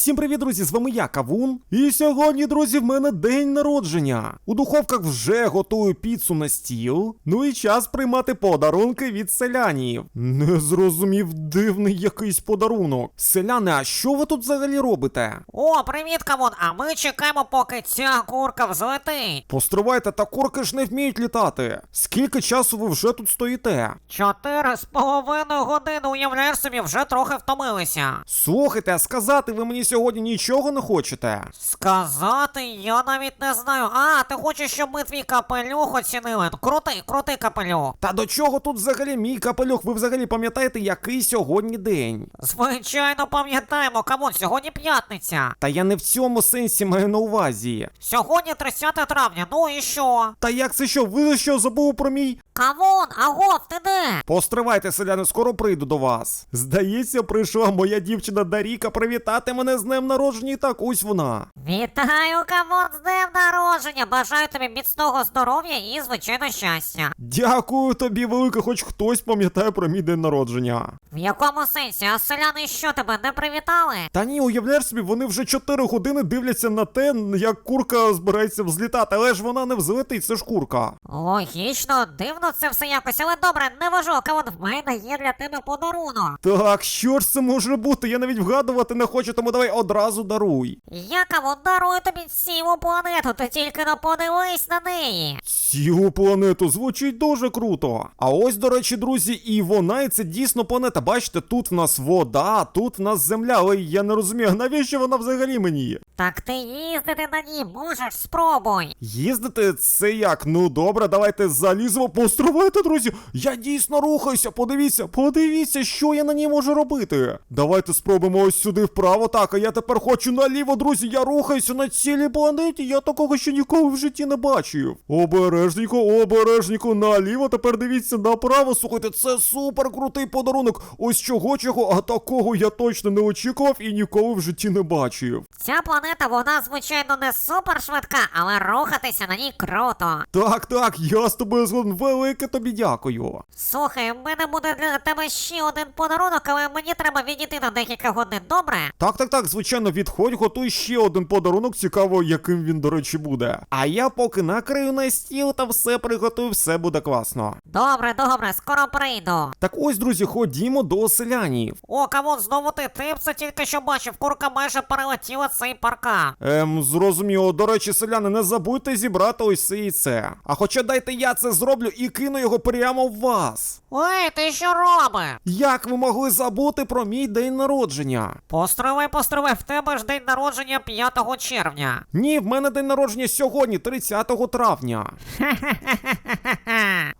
Всім привіт, друзі! З вами я, Кавун. І сьогодні, друзі, в мене день народження. У духовках вже готую піцу на стіл. Ну і час приймати подарунки від селянів. Не зрозумів дивний якийсь подарунок. Селяни, а що ви тут взагалі робите? О, привіт, камон! А ми чекаємо, поки ця курка взлетить. Постривайте, та курки ж не вміють літати. Скільки часу ви вже тут стоїте? Чотири з половиною години, уявляєш собі, вже трохи втомилися. Слухайте, а сказати ви мені сьогодні нічого не хочете? Сказати, я навіть не знаю. А, ти хочеш, щоб ми твій капелюх оцінили? Крутий, крутий капелюх. Та до чого тут взагалі мій капелюх? Ви взагалі пам'ятаєте, який сьогодні день? Звичайно, пам'ятаємо, камон, сьогодні п'ятниця. Та я не в цьому сенсі маю на увазі. Сьогодні 30 травня, ну і що? Та як це що? Ви що забули про мій? Камон, агов, ти де? Постривайте, селяни, скоро прийду до вас. Здається, прийшла моя дівчина Даріка привітати мене з днем народження, і так ось вона. Вітаю, камон, з днем народження! Бажаю тобі міцного здоров'я і, звичайно, щастя. Дякую тобі, велике, хоч хтось пам'ятає про мій день народження. В якому сенсі? А селяни що тебе не привітали? Та ні, уявляєш собі, вони вже 4 години дивляться на те, як курка збирається взлітати, але ж вона не взлетить, це ж курка. Логічно, дивно це все якось, але добре, не важу, камон, в мене є для тебе подарунок. Так, що ж це може бути? Я навіть вгадувати не хочу, тому давай одразу даруй. Я камон дарую тобі цілу планету, ти тільки не подивись на неї. Цілу планету звучить дуже круто. А ось, до речі, друзі, і вона, і це дійсно планета. Бачите, тут в нас вода, тут в нас земля, але я не розумію, навіщо вона взагалі мені? Так ти їздити на ній можеш, спробуй. Їздити це як? Ну добре, давайте заліземо. Постривайте, друзі. Я дійсно рухаюся. Подивіться, подивіться, що я на ній можу робити. Давайте спробуємо ось сюди вправо. Так, а я тепер хочу наліво, друзі. Я рухаюся на цілій планеті. Я такого ще ніколи в житті не бачив. Обережненько, обережненько, наліво. Тепер дивіться направо. Слухайте, це супер крутий подарунок. Ось чого чого, а такого я точно не очікував і ніколи в житті не бачив. Ця планета, вона, звичайно, не супер швидка, але рухатися на ній круто. Так, так, я з тобою згоден. Велике тобі дякую. Слухай, в мене буде для тебе ще один подарунок, але мені треба відійти на декілька годин, добре? Так, так, так, звичайно, відходь, готуй ще один подарунок, цікаво, яким він, до речі, буде. А я поки накрию на стіл та все приготую, все буде класно. Добре, добре, скоро прийду. Так ось, друзі, ходімо до селянів. О, камон, знову ти, ти б це тільки що бачив, курка майже перелетіла цей паркан. Ем, зрозуміло, до речі, селяни, не забудьте зібрати ось це і це. А хоча дайте я це зроблю і кину його прямо в вас. Ей, ти що робиш? Як ви могли забути про мій день народження? Постривай, постривай, в тебе ж день народження 5 червня. Ні, в мене день народження сьогодні, 30 травня.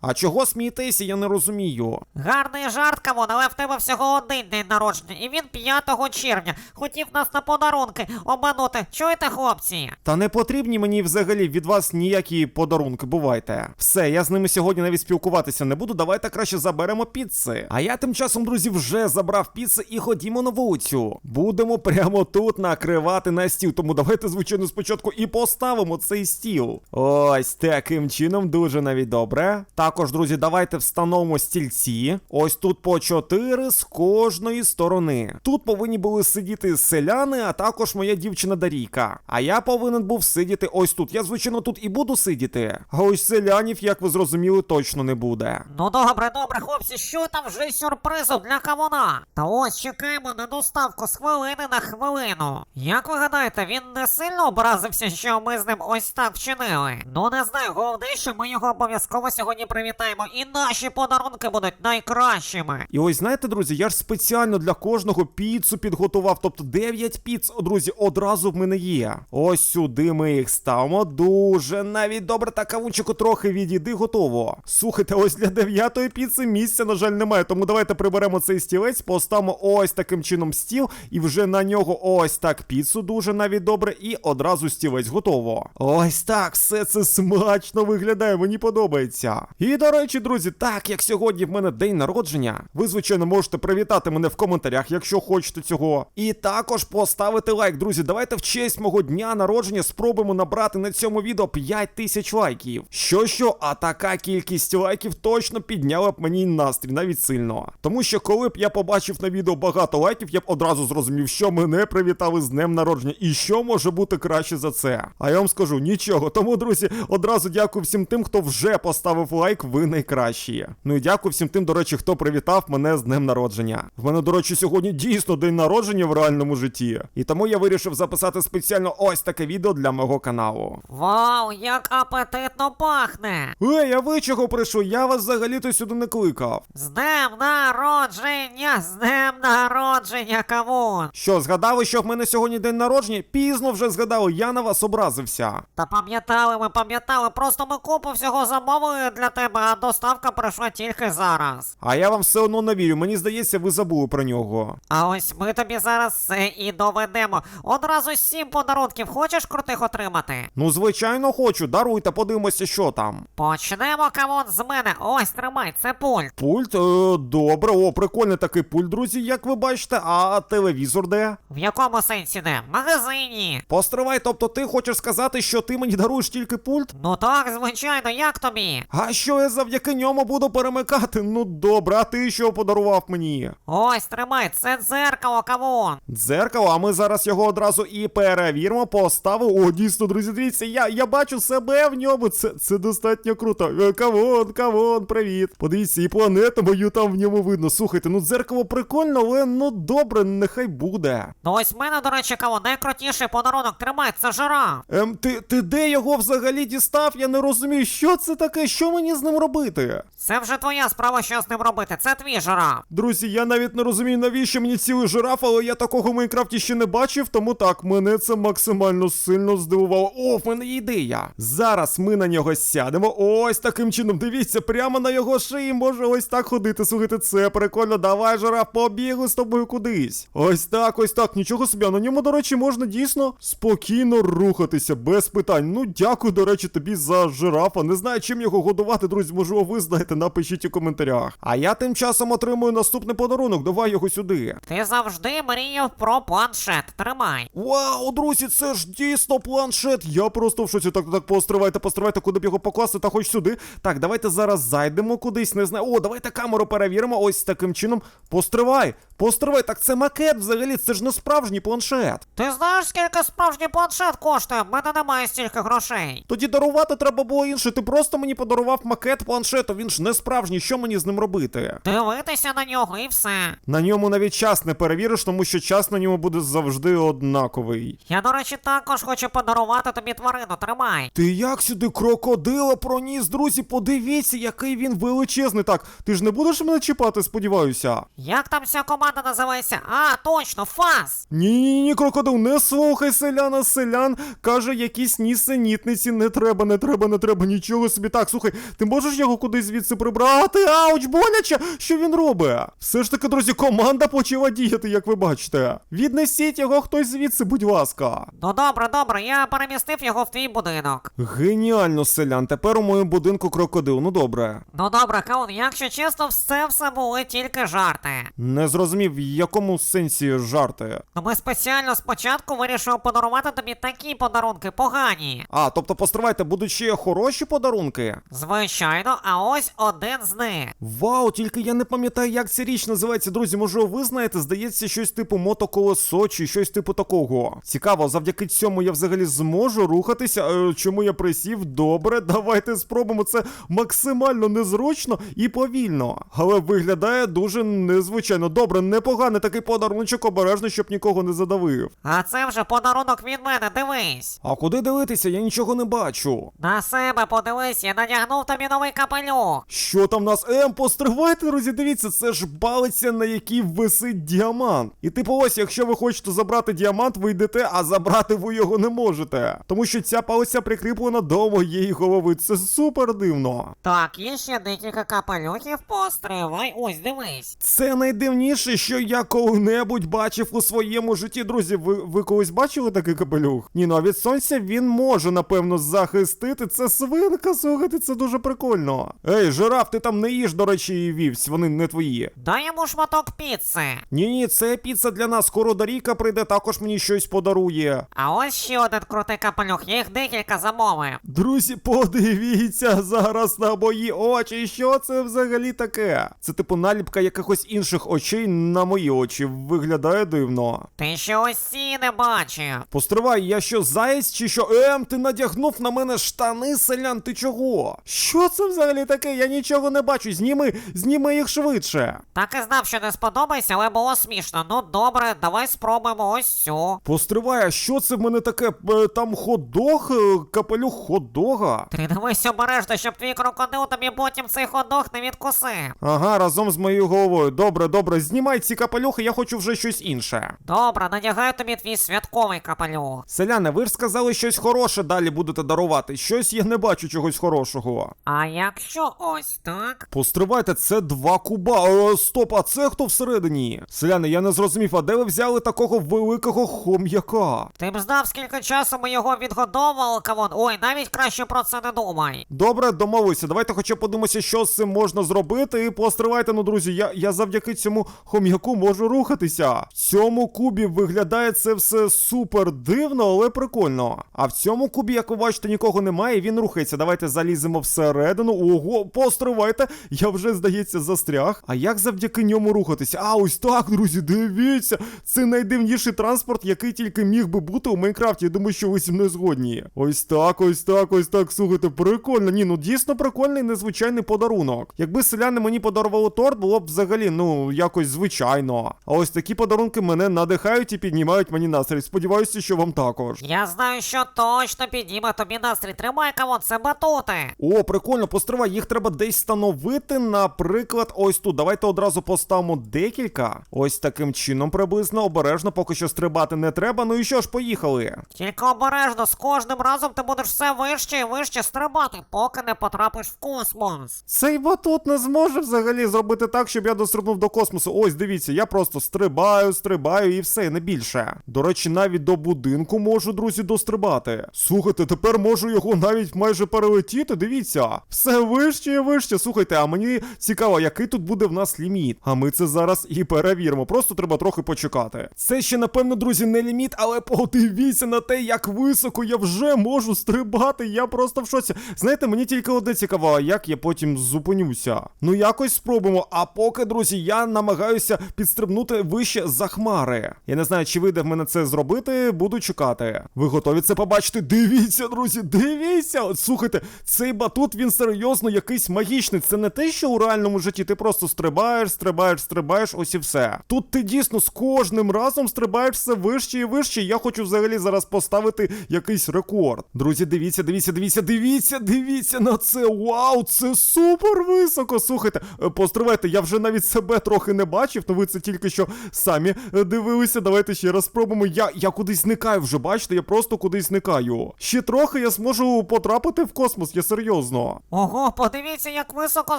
А чого смієтеся, я не розумію. Гарний жарт, камон, але в тебе всього один день народження, і він 5 червня. Хотів нас на подарунки обманути. Чуєте, хлопці? Та не потрібні мені взагалі від вас ніякі подарунки, бувайте. Все, я з ними сьогодні навіть спілкуватися не буду. Давайте краще заберемо піци. А я тим часом, друзі, вже забрав піци і ходімо на вулицю. Будемо прямо тут накривати на стіл. Тому давайте, звичайно, спочатку і поставимо цей стіл. Ось таким чином, дуже навіть добре. Також, друзі, давайте встановимо стільці. Ось тут по чотири з кожної сторони. Тут повинні були сидіти селяни, а також моя дівчина Дарійка. А я повинен був сидіти ось тут. Я, звичайно, тут і буду сидіти. А ось селянів, як ви зрозуміли, точно не буде. Ну добре, добре, хлопці, що там вже сюрпризом для кавуна? Та ось чекаємо на доставку з хвилини на хвилину. Як ви гадаєте, він не сильно образився, що ми з ним ось так вчинили? Ну не знаю, головне, що ми його обов'язково сьогодні привітаємо, і наші подарунки будуть найкращими. І ось знаєте, друзі, я ж спеціально для кожного піцу підготував. Тобто 9 піц, друзі, одразу в мене є. Ось сюди ми їх ставимо. Дуже навіть добре, та кавунчику трохи відійди, готово. Слухайте, ось для дев'ятої піци місця, на жаль, немає. Тому давайте приберемо цей стілець, поставимо ось таким чином стіл, і вже на нього ось так піцу дуже навіть добре, і одразу стілець готово. Ось так, все це смачно виглядає, мені подобається. І до речі, друзі, так як сьогодні в мене день народження, ви, звичайно, можете привітати мене в коментарях, якщо хочете цього. І також поставити лайк, друзі. Давайте в честь мого дня народження спробуємо набрати на цьому відео 5 тисяч лайків. Що що, а така кількість. лайків точно підняла б мені настрій навіть сильно. Тому що коли б я побачив на відео багато лайків, я б одразу зрозумів, що мене привітали з днем народження і що може бути краще за це. А я вам скажу нічого. Тому, друзі, одразу дякую всім тим, хто вже поставив лайк, ви найкращі. Ну і дякую всім тим, до речі, хто привітав мене з днем народження. В мене, до речі, сьогодні дійсно день народження в реальному житті. І тому я вирішив записати спеціально ось таке відео для мого каналу. Вау, як апетитно пахне! Ей, а ви чого прийшли? Я вас взагалі-то сюди не кликав. З днем народження! З днем народження, кавун! Що, згадали, що в мене сьогодні день народження? Пізно вже згадали, я на вас образився. Та пам'ятали, ми пам'ятали, просто ми купу всього замовили для тебе, а доставка прийшла тільки зараз. А я вам все одно не вірю, мені здається, ви забули про нього. А ось ми тобі зараз це і доведемо. Одразу сім подарунків хочеш крутих отримати? Ну, звичайно, хочу, даруйте, подивимося, що там. Почнемо кавун з мене. Ось тримай, це пульт. Пульт, е, добре, о, прикольний такий пульт, друзі, як ви бачите, а телевізор де? В якому сенсі де? В магазині. Постривай, тобто ти хочеш сказати, що ти мені даруєш тільки пульт? Ну так, звичайно, як тобі? А що я завдяки ньому буду перемикати? Ну добре, а ти що подарував мені? Ось тримай, це дзеркало, кавун. Дзеркало, а ми зараз його одразу і перевіримо. Поставив. О, дійсно, друзі, дивіться, я, я бачу себе в ньому. Це, це достатньо круто. Е, Кавон, кавон, привіт. Подивіться, і планету мою там в ньому видно. Слухайте, ну дзеркало прикольно, але ну добре, нехай буде. Ну ось в мене, до речі, кавун, найкрутіший подарунок, тримай, це жираф. Ем, ти, ти де його взагалі дістав? Я не розумію, що це таке, що мені з ним робити? Це вже твоя справа, що з ним робити. Це твій жираф. Друзі, я навіть не розумію, навіщо мені цілий жираф, але я такого в Майнкрафті ще не бачив, тому так, мене це максимально сильно здивувало. О, в мене є ідея. Зараз ми на нього сядемо. Ось таким чином. Дивіться, прямо на його шиї може ось так ходити. Слухайте, це прикольно. Давай, жираф, побігли з тобою кудись. Ось так, ось так. Нічого собі. а На ньому, до речі, можна дійсно спокійно рухатися, без питань. Ну, дякую, до речі, тобі за жирафа. Не знаю, чим його годувати, друзі. Можливо, ви знаєте, напишіть у коментарях. А я тим часом отримую наступний подарунок. Давай його сюди. Ти завжди мріяв про планшет. Тримай. Вау, друзі, це ж дійсно планшет. Я просто в шоці. Так, так, постривайте, постривайте, куди б його покласти, та хоч сюди. Так, давайте зараз зайдемо кудись, не знаю. О, давайте камеру перевіримо. Ось таким чином. Постривай, постривай. Так це макет взагалі, це ж не справжній планшет. Ти знаєш, скільки справжній планшет коштує? В мене немає стільки грошей. Тоді дарувати треба було інше. Ти просто мені подарував макет планшету. Він ж не справжній. Що мені з ним робити? Дивитися на нього і все. На ньому навіть час не перевіриш, тому що час на ньому буде завжди однаковий. Я, до речі, також хочу подарувати тобі тварину. Тримай. Ти як сюди крокодила проніс, друзі? Подивіться, який він величезний. Так, ти ж не будеш мене чіпати, сподіваюся. Як там ця команда називається? А, точно, фас! Ні, ні, ні, крокодил, не слухай селяна, селян каже якісь нісенітниці. Не треба, не треба, не треба нічого собі. Так, слухай, ти можеш його кудись звідси прибрати? Ауч, боляче! Що він робить? Все ж таки, друзі, команда почала діяти, як ви бачите. Віднесіть його хтось звідси, будь ласка. Ну добре, добре, я перемістив його в твій будинок. Геніально, селян. Тепер у моєму будинку крокодил. Ну добре. Ну добре, Каун, якщо чесно, все все були тільки жарти. Не зрозумів, в якому сенсі жарти. Ну ми спеціально спочатку вирішили подарувати тобі такі подарунки погані. А, тобто, постривайте, будуть ще хороші подарунки. Звичайно, а ось один з них. Вау, тільки я не пам'ятаю, як ця річ називається. Друзі, може, ви знаєте, здається, щось типу мотоколесо чи щось типу такого. Цікаво, завдяки цьому я взагалі зможу рухатися. Е, чому я присів? Добре, давайте спробуємо. Це максимально незручно і повільно. Але виглядає дуже незвичайно. Добре, непоганий такий подаруночок, обережно, щоб нікого не задавив. А це вже подарунок від мене, дивись. А куди дивитися? Я нічого не бачу. На себе подивись, я надягнув тобі новий капелюх. Що там в нас? Ем, постривайте, друзі, дивіться, це ж балиця, на якій висить діамант. І типу, ось, якщо ви хочете забрати діамант, ви йдете, а забрати ви його не можете. Тому що ця палиця прикріплена до моєї голови. Це супер дивно. Так, є ще декілька капелюхів, постривай, ось дивись. Це найдивніше, що я коли-небудь бачив у своєму житті. Друзі, ви, ви колись бачили такий капелюх? Ні, ну а від сонця він може, напевно, захистити. Це свинка, слухайте, це дуже прикольно. Ей, жираф, ти там не їж, до речі, і вівсь, вони не твої. Дай йому шматок піци. Ні, ні, це піца для нас. Скоро Даріка прийде, також мені щось подарує. А ось ще один крутий капелюх, я їх декілька замовив. Друзі, подивіться, зараз зараз на мої очі. Що це взагалі таке? Це типу наліпка якихось інших очей на мої очі. Виглядає дивно. Ти ще ось ці не бачив. Постривай, я що, заєць чи що? Ем, ти надягнув на мене штани, селян, ти чого? Що це взагалі таке? Я нічого не бачу. Зніми, зніми їх швидше. Так і знав, що не сподобається, але було смішно. Ну добре, давай спробуємо ось цю. Постривай, а що це в мене таке? Е, Там хот-дог? Е, Капелюх хот-дога? Ти дивись обережно, щоб твій крокодил тобі потім цей ходок не відкусив. Ага, разом з моєю головою. Добре, добре, знімай ці капелюхи, я хочу вже щось інше. Добре, надягаю тобі твій святковий капелюх. Селяне, ви ж сказали щось хороше далі будете дарувати. Щось я не бачу чогось хорошого. А якщо ось так? Постривайте, це два куба. О, стоп, а це хто всередині? Селяни, я не зрозумів, а де ви взяли такого великого хом'яка? Ти б знав, скільки часу ми його відгодовували, кавон. Ой, навіть краще про це не думай. Добре, домовився. Давайте хоча б подивимося, що з цим можна зробити. І постривайте, ну друзі, я, я завдяки цьому хом'яку можу рухатися. В цьому кубі виглядає це все супер дивно, але прикольно. А в цьому кубі, як ви бачите, нікого немає, він рухається. Давайте заліземо всередину. Ого, постривайте. Я вже, здається, застряг. А як завдяки ньому рухатися? А, ось так, друзі, дивіться. Це найдивніший транспорт, який тільки міг би бути у Майнкрафті. Я думаю, що ви зі мною згодні. Ось так, ось так, ось так. Слухайте, прикольно. Ні, ну дійсно прикольний незвичайний подарунок. Якби селяни мені подарували торт, було б взагалі, ну, якось звичайно. А ось такі подарунки мене надихають і піднімають мені настрій. Сподіваюся, що вам також. Я знаю, що точно підніме тобі настрій. Тримай, кавон, це батути. О, прикольно, постривай, їх треба десь встановити. Наприклад, ось тут. Давайте одразу поставимо декілька. Ось таким чином приблизно обережно, поки що стрибати не треба. Ну і що ж, поїхали. Тільки обережно, з кожним разом ти будеш все вище і вище стрибати, поки не потрапиш в космос. Цей батут не зможе взагалі зробити так, щоб я дострибнув до космосу. Ось дивіться, я просто стрибаю, стрибаю і все, не більше. До речі, навіть до будинку можу, друзі, дострибати. Слухайте, тепер можу його навіть майже перелетіти. Дивіться, все вище і вище. Слухайте, а мені цікаво, який тут буде в нас ліміт. А ми це зараз і перевіримо. Просто треба трохи почекати. Це ще, напевно, друзі, не ліміт, але подивіться на те, як високо я вже можу стрибати. Я просто в шоці. Знаєте, мені тільки одне цікаво, як я потім зупинюся. Ну якось спробуємо. А поки, друзі, я намагаюся підстрибнути вище за хмари. Я не знаю, чи вийде в мене це зробити. Буду чекати. Ви готові це побачити? Дивіться, друзі, дивіться! Слухайте, цей батут він серйозно якийсь магічний. Це не те, що у реальному житті ти просто стрибаєш, стрибаєш, стрибаєш, ось і все. Тут ти дійсно з кожним разом стрибаєш все вище і вище. Я хочу взагалі зараз поставити якийсь рекорд. Друзі, дивіться, дивіться, дивіться, дивіться, дивіться на це. Вау, це супер високо. Слухайте, е, постривайте, я вже навіть себе трохи не бачив, ну ви це тільки що самі е, дивилися. Давайте ще раз спробуємо. Я, я кудись зникаю вже, бачите, я просто кудись зникаю. Ще трохи я зможу потрапити в космос, я серйозно. Ого, подивіться, як високо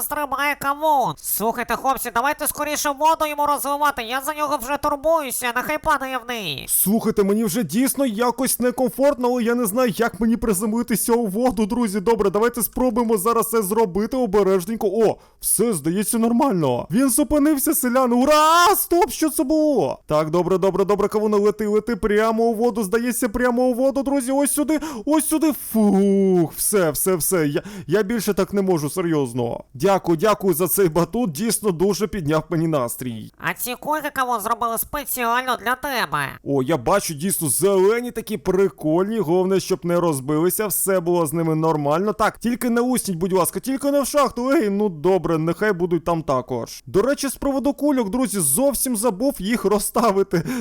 стрибає кавун. Слухайте, хлопці, давайте скоріше воду йому розвивати. Я за нього вже турбуюся, нехай падає вниз. Слухайте, мені вже дійсно якось некомфортно, але я не знаю, як мені приземлитися у воду, друзі. Добре, давайте спробуємо зараз це зробити обережненько. О, все, здається, нормально. Він зупинився, селян. Ура! Стоп! Що це було? Так, добре, добре, добре, кавуна, лети, лети прямо у воду. Здається, прямо у воду, друзі. Ось сюди, ось сюди. Фух, все, все, все. Я, я більше так не можу, серйозно. Дякую, дякую за цей батут. Дійсно дуже підняв мені настрій. А ці кульки кавун зробили спеціально для тебе. О, я бачу дійсно зелені такі прикольні. Головне, щоб не розбилися, все було з ними нормально. Так, тільки не усніть, будь ласка, тільки не в шахту. Ей, ну добре, нехай будуть там також. До речі, з приводу кульок, друзі, зовсім забув їх розставити.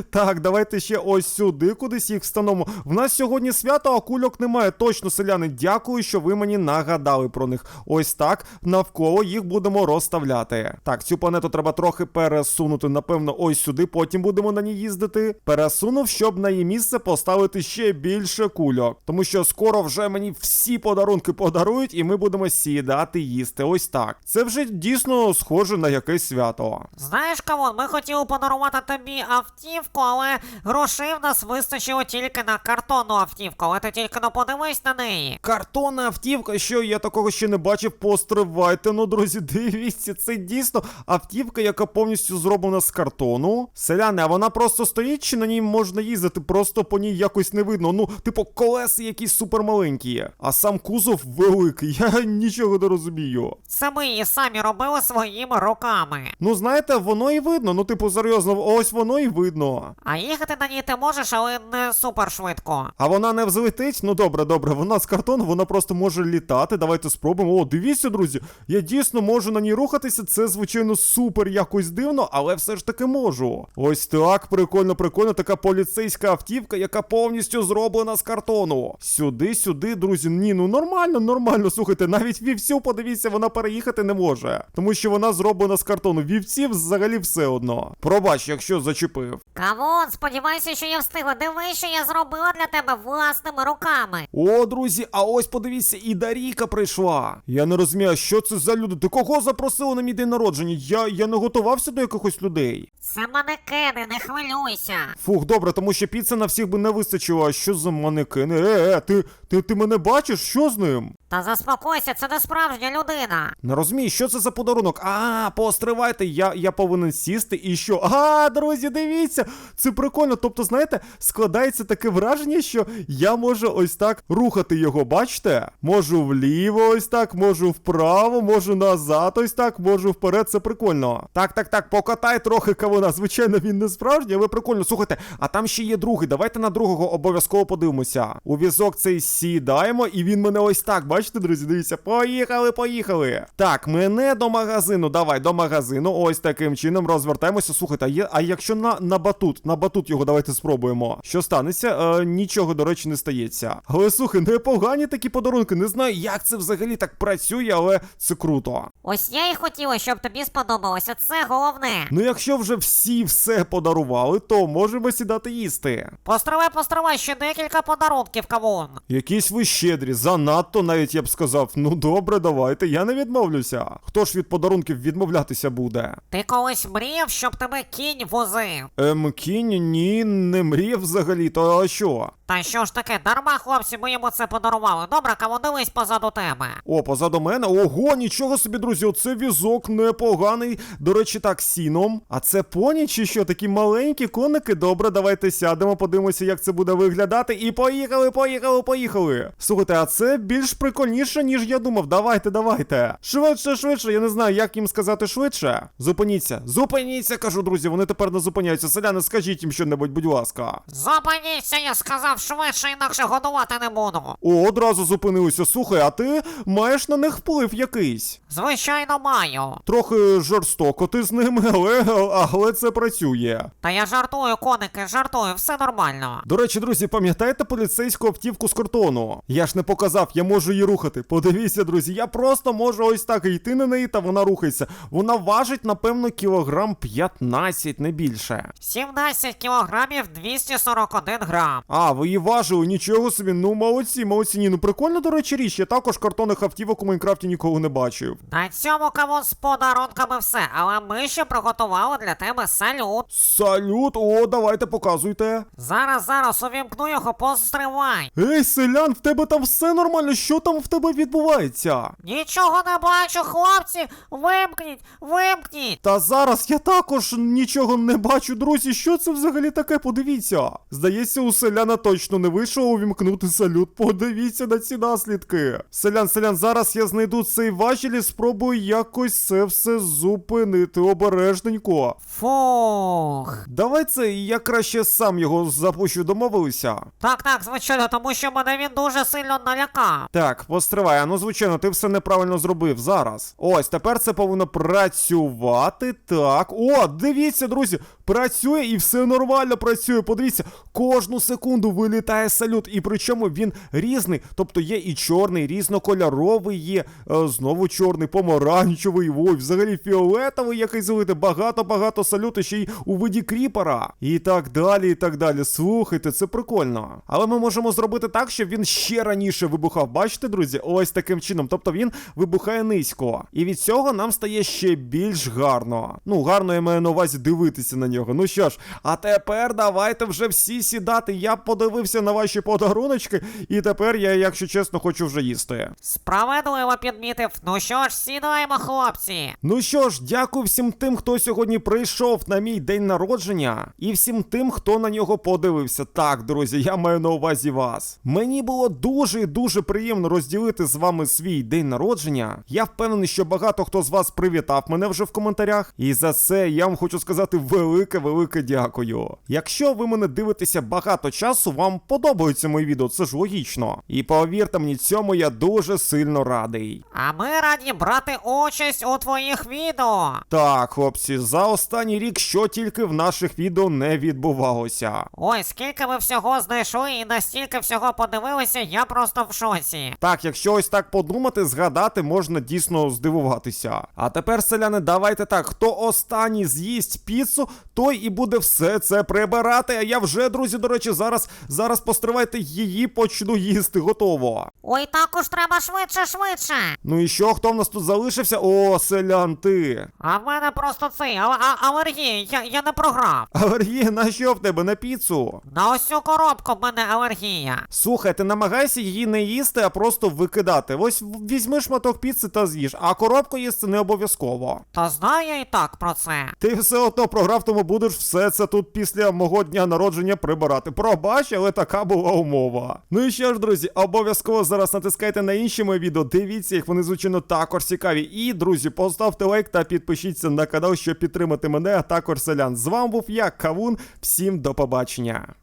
Так, давайте ще ось сюди, кудись їх встановимо. В нас сьогодні свято, а кульок немає. Точно, селяни, дякую, що ви мені нагадали про них. Ось так, навколо їх будемо розставляти. Так, цю планету треба трохи пересунути, напевно, ось сюди. Потім будемо на ній їздити. Пересунув, щоб на її місце поставити ще більше кульок. Тому що скоро вже мені всі подарунки подарують, і ми будемо сідати їсти. Ось так. Це вже дійсно схоже на якесь свято. Знаєш, кавун, ми хотіли подарувати тобі автівку, але грошей в нас вистачило тільки на картонну автівку, але ти тільки не подивись на неї. Картонна автівка, що я такого ще не бачив, постривайте. Ну, друзі, дивіться, це дійсно автівка, яка повністю зроблена з картону. Селяни, а вона просто стоїть, чи на ній можна їздити? Просто по ній якось не видно. Ну, типу, колеса якісь супермаленькі. А сам кузов великий. Я нічого не розумію. Це ми її самі робили своїми руками. Ну, знаєте, воно і видно. Ну, типу, серйозно, ось воно і видно. А їхати на ній ти можеш, але не супер швидко. А вона не взлетить? Ну добре, добре, вона з картону, вона просто може літати. Давайте спробуємо. О, дивіться, друзі, я дійсно можу на ній рухатися. Це, звичайно, супер якось дивно, але все ж таки можу. Ось так, прикольно, прикольно. Така поліцейська автівка, яка повністю зроблена з картону. Сюди, сюди, друзі. Ні, ну нормально, нормально. Слухайте, навіть вівцю, подивіться, вона переїхати не може. Тому що вона зроблена з картону. Вівці взагалі все одно. Пробач, якщо зачепив. Камон, сподіваюся, що я встигла. Диви, що я зробила для тебе власними руками. О, друзі, а ось подивіться, і Даріка прийшла. Я не розумію, що це за люди. Ти кого запросили на мій день народження? Я, я не готувався до якихось людей. Це манекени, не хвилюйся. Фух, добре, тому що піца на всіх би не вистачило. А що за манекени? Е, е, ти, ти, ти мене бачиш? Що з ним? Та заспокойся, це не справжня людина. Не розумію, що це за подарунок. А, постривайте, я, я повинен сісти і що? А, друзі, дивіться! Це прикольно. Тобто, знаєте, складається таке враження, що я можу ось так рухати його, бачите? Можу вліво, ось так, можу вправо, можу назад, ось так, можу вперед. Це прикольно. Так, так, так, покатай трохи кавуна. Звичайно, він не справжній, але прикольно. Слухайте, а там ще є другий. Давайте на другого обов'язково подивимося. У візок цей сідаємо, і він мене ось так. Бачите, друзі? Дивіться, поїхали, поїхали. Так, мене до магазину. Давай до магазину. Ось таким чином розвертаємося. Слухайте, а є, а якщо на, на батут, на батут його давайте спробуємо. Що станеться? Е, нічого, до речі, не стається. Але слухай, непогані такі подарунки. Не знаю, як це взагалі так працює, але це круто. Ось я і хотіла, щоб тобі сподобалося. Це головне. Ну, якщо вже всі все подарували, то можемо сідати їсти. Постривай, постривай, ще декілька подарунків, кавун. Якісь ви щедрі, занадто навіть я б сказав. Ну добре, давайте, я не відмовлюся. Хто ж від подарунків відмовлятися буде? Ти колись мріяв, щоб тебе кінь возив. Ем, кінь, ні, не мріяв взагалі, то а що? Та що ж таке, дарма хлопці ми йому це подарували. Добре, кавун, дивись позаду тебе. О, позаду мене. Ого, нічого собі, друзі, оце візок непоганий. До речі, так, сіном. А це поні чи що? Такі маленькі коники. Добре, давайте сядемо, подивимося, як це буде виглядати. І поїхали, поїхали, поїхали. Слухайте, а це більш прикольніше, ніж я думав. Давайте, давайте. Швидше, швидше. Я не знаю, як їм сказати швидше. Зупиніться, зупиніться, кажу, друзі. Вони тепер не зупиняються. Селяни, скажіть їм щонебудь, будь ласка. Зупиніться, я сказав швидше, інакше годувати не буду. О, одразу зупинилися. Слухай, а ти маєш на них вплив якийсь. Звичайно, маю. Трохи жорстоко ти з ними, але, але це працює. Та я жартую, коники, жартую, все нормально. До речі, друзі, пам'ятаєте поліцейську автівку з картону? Я ж не показав, я можу її рухати. Подивіться, друзі, я просто можу ось так йти на неї, та вона рухається. Вона важить, напевно, кілограм 15, не більше. 17 кілограмів 241 грам. А, ви її важили, нічого собі. Ну, молодці, молодці. Ні, ну прикольно, до речі, річ. Я також картонних автівок у Майнкрафті ніколи не бачив. На цьому кавун з подарунками все, але ми ще приготували для тебе салют. Салют, о, давайте показуйте. Зараз, зараз увімкну його, постривай. Ей, селян, в тебе там все нормально, що там в тебе відбувається? Нічого не бачу, хлопці! Вимкніть, вимкніть! Та зараз я також нічого не бачу, друзі. Що це взагалі таке? Подивіться. Здається, у селяна точно не вийшло увімкнути салют. Подивіться на ці наслідки. Селян, селян, зараз я знайду цей важіль і спробую якось це все зупинити обережненько. Фух. Давай це я краще сам його запущу, домовилися. Так, так, звичайно, тому що мене він дуже сильно налякав. Так, постривай, а ну звичайно, ти все неправильно зробив зараз. Ось, тепер це повинно працювати. Так. О, дивіться, друзі, працює і все нормально працює. Подивіться, кожну секунду вилітає салют, і причому він різний. Тобто є і чорний, різнокольоровий, є е, знову чорний, помаранчевий, ой, взагалі фіолетовий якийсь залити, багато-багато салюту ще й у виді кріпера. І так далі, і так далі. Слухайте, це прикольно. Але ми можемо зробити так, щоб він ще раніше вибухав. Бачите, друзі? Ось таким чином. Тобто він вибухає низько. І від цього нам стає ще більш гарно. Ну, гарно я маю на увазі дивитися на нього. Ну що ж, а тепер давайте вже всі сідати. Я подивився на ваші подаруночки, і тепер я, якщо чесно, хочу вже їсти. Справедливо підмітив. Ну що ж, сідаємо, хлопці. Ну що ж, дякую всім тим, хто сьогодні прийшов на мій день народження, і всім тим, хто на нього подивився. Так, друзі, я маю на увазі вас. Мені було дуже і дуже приємно розділити з вами свій день народження. Я впевнений, що багато хто з вас привітав мене вже в коментарях. І за це я вам хочу сказати велике, велике дякую. Якщо ви мене дивитеся багато часу, вам подобаються мої відео, це ж логічно. І повірте мені, цьому я дуже сильно радий. А ми раді брати участь у твоїх відео. Так, хлопці, за останній рік що тільки в наших відео не відбувалося. Ой, скільки ви всього знайшли і настільки всього подивилися, я просто в шоці. Так, якщо ось так подумати, згадати можна дійсно здивуватися. А тепер, селяни, давайте так: хто останній з'їсть піцу, той і буде все це прибирати. А я вже, друзі, до речі, зараз зараз постривайте її, почну їсти. Готово. Ой, також треба швидше, швидше. Ну і що, хто в нас тут залишився? О, селян, ти. А в мене просто цей а, а, алергія, я, я не програв. Алергія на що в тебе? На піцу? На ось цю коробку в мене алергія. Слухай, ти намагайся її не їсти, а просто викидати. Ось візьми шматок піци та з'їж, а коробку їсти не обов'язково. Та знаю я і так про це. Ти все одно програв, тому будеш все це тут після мого дня народження прибирати. Пробач, але така була умова. Ну і ще ж, друзі, обов'язково зараз натискайте на інші мої відео. Дивіться їх, вони звичайно також цікаві. І, друзі, поставте лайк та підпишіться на канал, щоб підтримати мене, а також селян. З вами був я, Кавун. Всім до побачення.